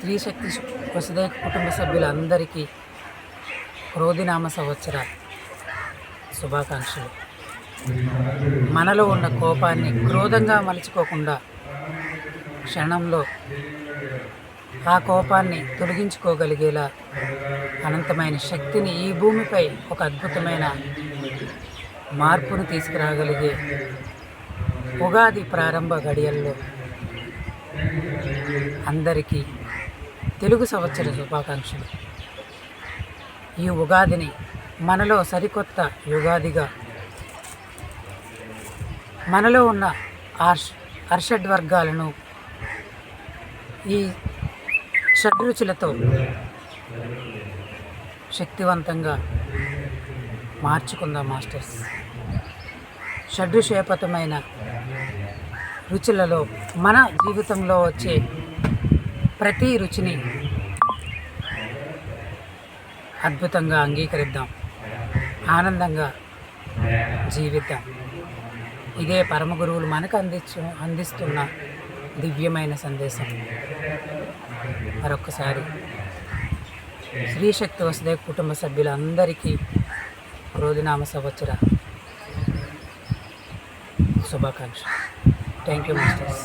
స్త్రీ శక్తి వసుదయ కుటుంబ సభ్యులందరికీ క్రోధినామ సంవత్సర శుభాకాంక్షలు. మనలో ఉన్న కోపాన్ని క్రోధంగా మలుచుకోకుండా క్షణంలో ఆ కోపాన్ని తొలగించుకోగలిగేలా అనంతమైన శక్తిని ఈ భూమిపై ఒక అద్భుతమైన మార్పును తీసుకురాగలిగే ఉగాది ప్రారంభ గడియల్లో అందరికీ తెలుగు సంవత్సర శుభాకాంక్షలు. ఈ ఉగాదిని మనలో సరికొత్త యుగాదిగా మనలో ఉన్న ఆర్ష్ అర్షడ్ వర్గాలను ఈ షడ్రుచులతో శక్తివంతంగా మార్చుకుందాం మాస్టర్స్. షడ్రుషేపతమైన రుచులలో మన జీవితంలో వచ్చే ప్రతి రుచిని అద్భుతంగా అంగీకరిద్దాం. ఆనందంగా జీవిద్దాం. ఇదే పరమ గురువులు మనకు అందించు అందిస్తున్న దివ్యమైన సందేశం. మరొకసారి శ్రీశక్తి వసుదేవ కుటుంబ సభ్యులందరికీ క్రోధినామ సంవత్సర శుభాకాంక్ష థ్యాంక్ యూ మాస్టర్స్